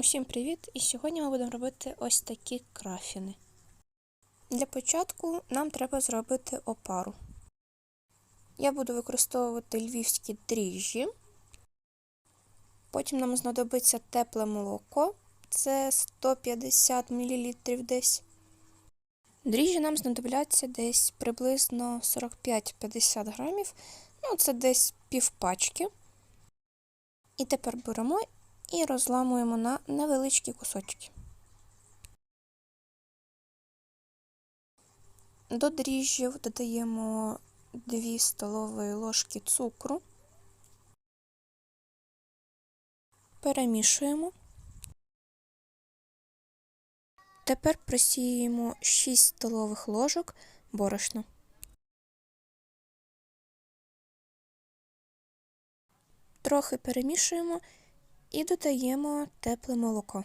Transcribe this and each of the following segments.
Усім привіт! І сьогодні ми будемо робити ось такі крафіни. Для початку нам треба зробити опару. Я буду використовувати львівські дріжджі. Потім нам знадобиться тепле молоко, це 150 мл десь. Дріжджі нам знадобляться десь приблизно 45-50 грамів, ну це десь півпачки. І тепер беремо і розламуємо на невеличкі кусочки. До дріжджів додаємо 2 столові ложки цукру, перемішуємо. Тепер просіємо 6 столових ложок борошна. Трохи перемішуємо і додаємо тепле молоко.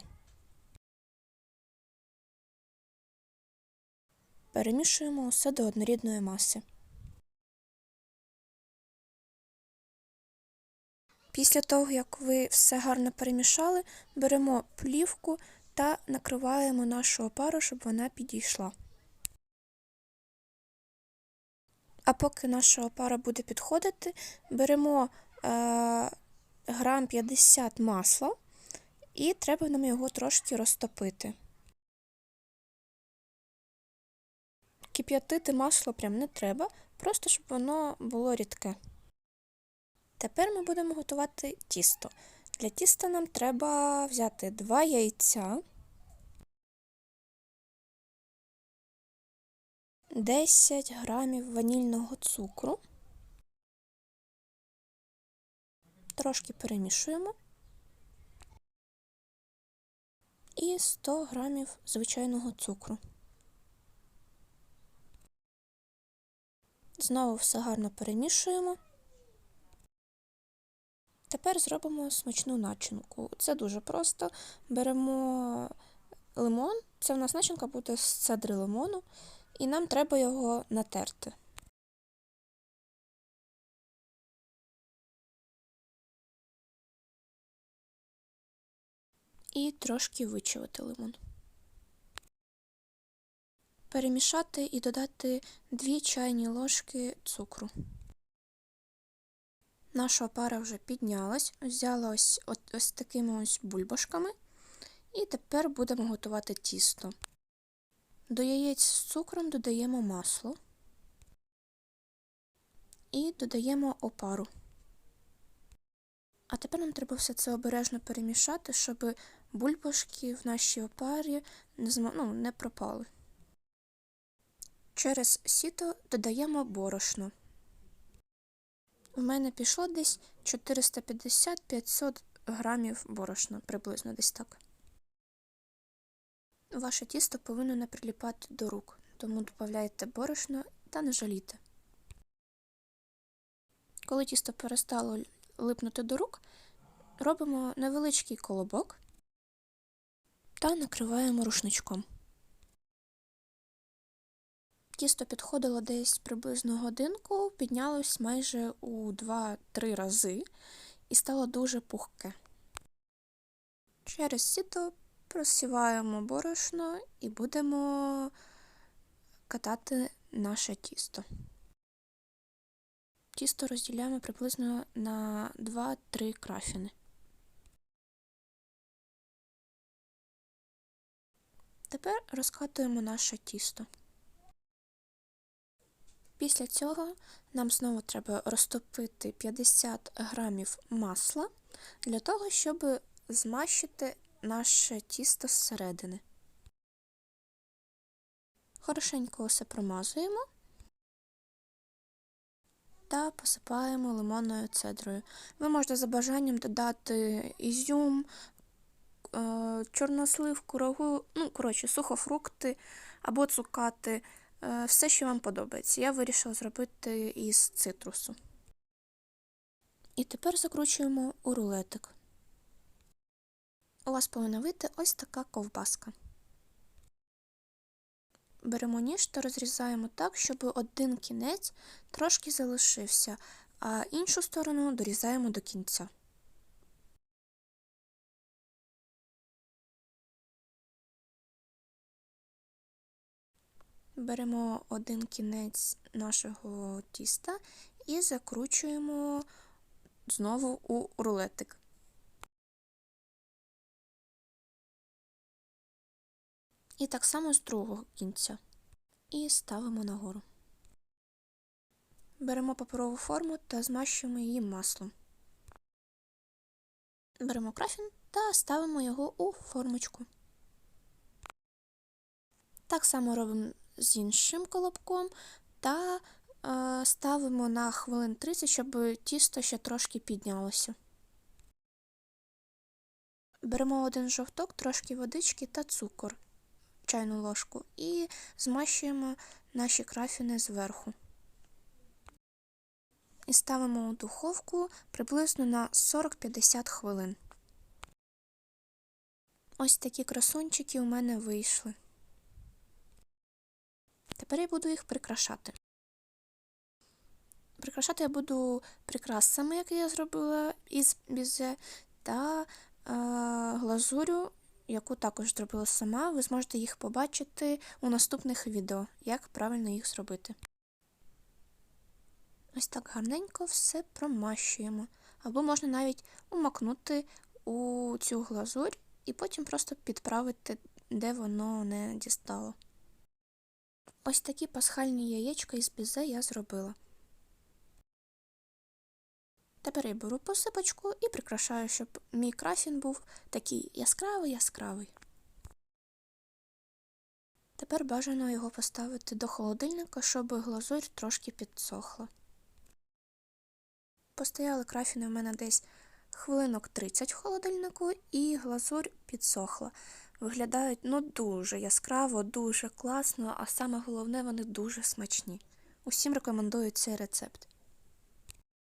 Перемішуємо все до однорідної маси. Після того, як ви все гарно перемішали, беремо плівку та накриваємо нашу опару, щоб вона підійшла. А поки наша опара буде підходити, беремо е, грам 50 масла, і треба нам його трошки розтопити. Кип'ятити масло прям не треба, просто щоб воно було рідке. Тепер ми будемо готувати тісто. Для тіста нам треба взяти 2 яйця, 10 грамів ванільного цукру. Трошки перемішуємо і 100 грамів звичайного цукру. Знову все гарно перемішуємо. Тепер зробимо смачну начинку. Це дуже просто. Беремо лимон, це в нас начинка буде з цедри лимону, і нам треба його натерти. І трошки вичавити лимон. Перемішати і додати 2 чайні ложки цукру. Наша опара вже піднялась, взяла ось, ось такими ось бульбашками, і тепер будемо готувати тісто. До яєць з цукром додаємо масло і додаємо опару. А тепер нам треба все це обережно перемішати, щоб бульбашки в нашій опарі не, зм... ну, не пропали. Через сіто додаємо борошно. У мене пішло десь 450-500 грамів борошна, приблизно десь так. Ваше тісто повинно не приліпати до рук, тому додавайте борошно та не жалійте. Коли тісто перестало липнути до рук, робимо невеличкий колобок та накриваємо рушничком. Тісто підходило десь приблизно годинку, піднялось майже у 2-3 рази і стало дуже пухке. Через сіто просіваємо борошно і будемо катати наше тісто. Тісто розділяємо приблизно на 2-3 крафіни. Тепер розкатуємо наше тісто. Після цього нам знову треба розтопити 50 грамів масла для того, щоб змащити наше тісто зсередини. Хорошенько все промазуємо та посипаємо лимонною цедрою. Ви можете за бажанням додати ізюм, чорнослив, курагу, ну, коротше, сухофрукти або цукати, е, все, що вам подобається. Я вирішила зробити із цитрусу. І тепер закручуємо у рулетик. У вас повинна вийти ось така ковбаска. Беремо ніж та розрізаємо так, щоб один кінець трошки залишився, а іншу сторону дорізаємо до кінця. Беремо один кінець нашого тіста і закручуємо знову у рулетик. І так само з другого кінця. І ставимо нагору. Беремо паперову форму та змащуємо її маслом. Беремо крафін та ставимо його у формочку. Так само робимо з іншим колобком та е, ставимо на хвилин 30, щоб тісто ще трошки піднялося. Беремо один жовток, трошки водички та цукор, чайну ложку, і змащуємо наші крафіни зверху. І ставимо у духовку приблизно на 40-50 хвилин. Ось такі красунчики у мене вийшли. Тепер я буду їх прикрашати. Прикрашати я буду прикрасами, які я зробила із бізе, та е, глазурю, яку також зробила сама. Ви зможете їх побачити у наступних відео, як правильно їх зробити. Ось так гарненько все промащуємо. Або можна навіть умакнути у цю глазурь і потім просто підправити, де воно не дістало. Ось такі пасхальні яєчка із бізе я зробила. Тепер я беру посипочку і прикрашаю, щоб мій крафін був такий яскравий-яскравий. Тепер бажано його поставити до холодильника, щоб глазурь трошки підсохла. Постояли крафіни в мене десь хвилинок 30 в холодильнику, і глазурь підсохла. Виглядають ну дуже яскраво, дуже класно, а саме головне, вони дуже смачні. Усім рекомендую цей рецепт.